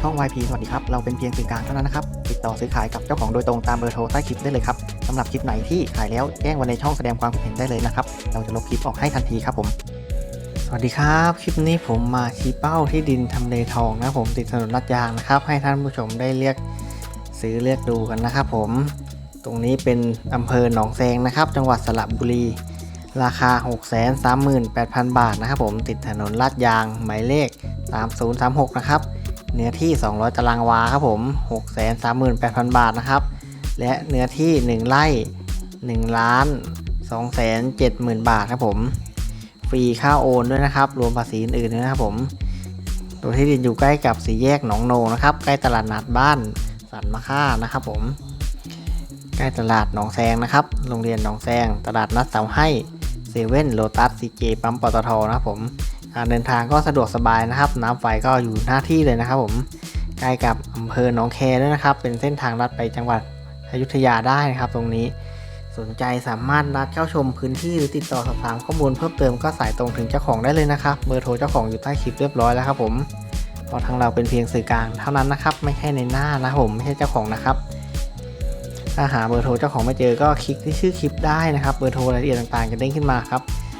ช่อง YP สวัสดีครับ เราเป็นเพียงสื่อกลางเท่านั้นนะครับ ติดต่อซื้อขายกับเจ้าของโดยตรงตามเบอร์โทรใต้คลิปได้เลยครับสำหรับคลิปไหนที่ขายแล้วแจ้งไว้ในช่องแสดงความคิดเห็นได้เลยนะครับ เราจะลบคลิปออกให้ทันทีครับผม สวัสดีครับ คลิปนี้ผมมาชี้เป้าที่ดินทำเลทองนะผมติดถนนลาดยางนะครับ ให้ท่านผู้ชมได้เลือกซื้อเลือกดูกันนะครับผม ตรงนี้เป็นอำเภอหนองแซงนะครับ จังหวัดสระบุรี ราคา 638,000 บาทนะครับผมติดถนนลาดยางหมายเลข 3036 นะครับ เนื้อที่ 200 ตารางวาครับผม 638,000 บาทนะครับ และเนื้อที่ 1 ไร่1ล้าน270,000 บาทครับผม ฟรีค่าโอนด้วยนะครับ รวมภาษีอื่นๆด้วยนะครับผมตัวที่ดินอยู่ใกล้กับสีแยกหนองโนนะครับ ใกล้ตลาดนัดบ้านสันมะค่านะครับผม ใกล้ตลาดหนองแซงนะครับ โรงเรียนหนองแซง ตลาดนัดเสาให้เซเว่นโลตัสซีเจปั๊มปตทนะครับผม การเดินทางก็สะดวกสบายนะครับ น้ำไฟก็อยู่หน้าที่เลยนะครับ ผมใกล้กับอำเภอหนองแคด้วยนะครับ เป็นเส้นทางลัดไปจังหวัดอยุธยาได้นะครับ ตรงนี้สนใจสามารถนัดเข้าชมพื้นที่หรือติดต่อสอบถามข้อมูลเพิ่มเติมก็สายตรงถึงเจ้าของได้เลยนะครับเบอร์โทรเจ้าของอยู่ใต้คลิปเรียบร้อยแล้วครับผมเพราะทางเราเป็นเพียงสื่อกลางเท่านั้นนะครับ ไม่ใช่ในหน้านะผมไม่ใช่เจ้าของนะครับถ้าหาเบอร์โทรเจ้าของไม่เจอก็คลิกที่ชื่อคลิปได้นะครับ เบอร์โทรรายละเอียดต่างๆจะเด้งขึ้นมาครับ